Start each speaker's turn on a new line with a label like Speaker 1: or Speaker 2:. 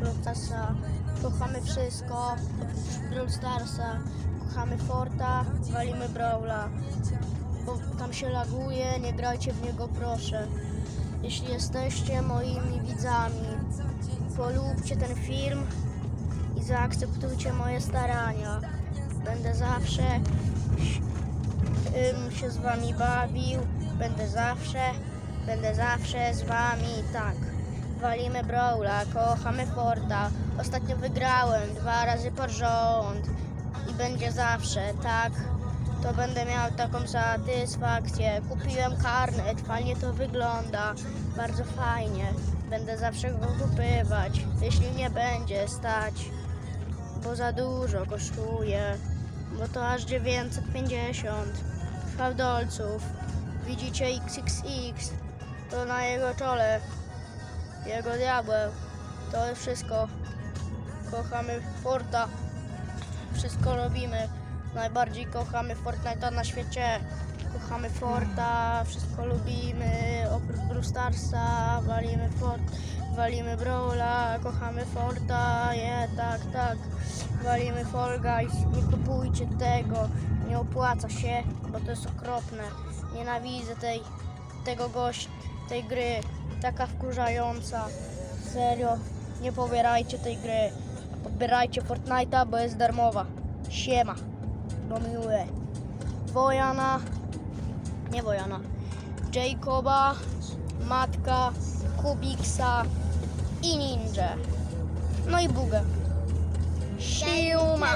Speaker 1: Brawl Starsa, kochamy wszystko, Brawl Starsa, kochamy Forta, walimy Brawla, bo tam się laguje, nie grajcie w niego proszę. Jeśli jesteście moimi widzami, polubcie ten film i zaakceptujcie moje starania. Będę zawsze się z wami bawił, będę zawsze, będę zawsze z wami, tak. Walimy Brawla, kochamy Forta. Ostatnio wygrałem dwa razy pod rząd i będzie zawsze, tak. To będę miał taką satysfakcję. Kupiłem karnet, fajnie to wygląda, bardzo fajnie. Będę zawsze go kupywać, jeśli nie będzie stać, bo za dużo kosztuje, bo to aż 950 fałdolców. Widzicie XXX, to na jego czole, jego diabeł. To wszystko. Kochamy Forta, wszystko robimy. Najbardziej kochamy Fortnite'a na świecie. Kochamy Forta, wszystko lubimy. Oprócz Brawl Starsa, walimy Fort, walimy Brawla, kochamy Forta, je, tak, tak. Walimy Fall Guys, nie kupujcie tego, nie opłaca się, bo to jest okropne. Nienawidzę tej, tego gość, tej gry, taka wkurzająca. Serio, nie pobierajcie tej gry. Pobierajcie Fortnite'a, bo jest darmowa. Siema, do miłe. Wojana, nie Wojana, Jacoba, Matka, Kubiksa i Ninja. No i Bugę. Siuma.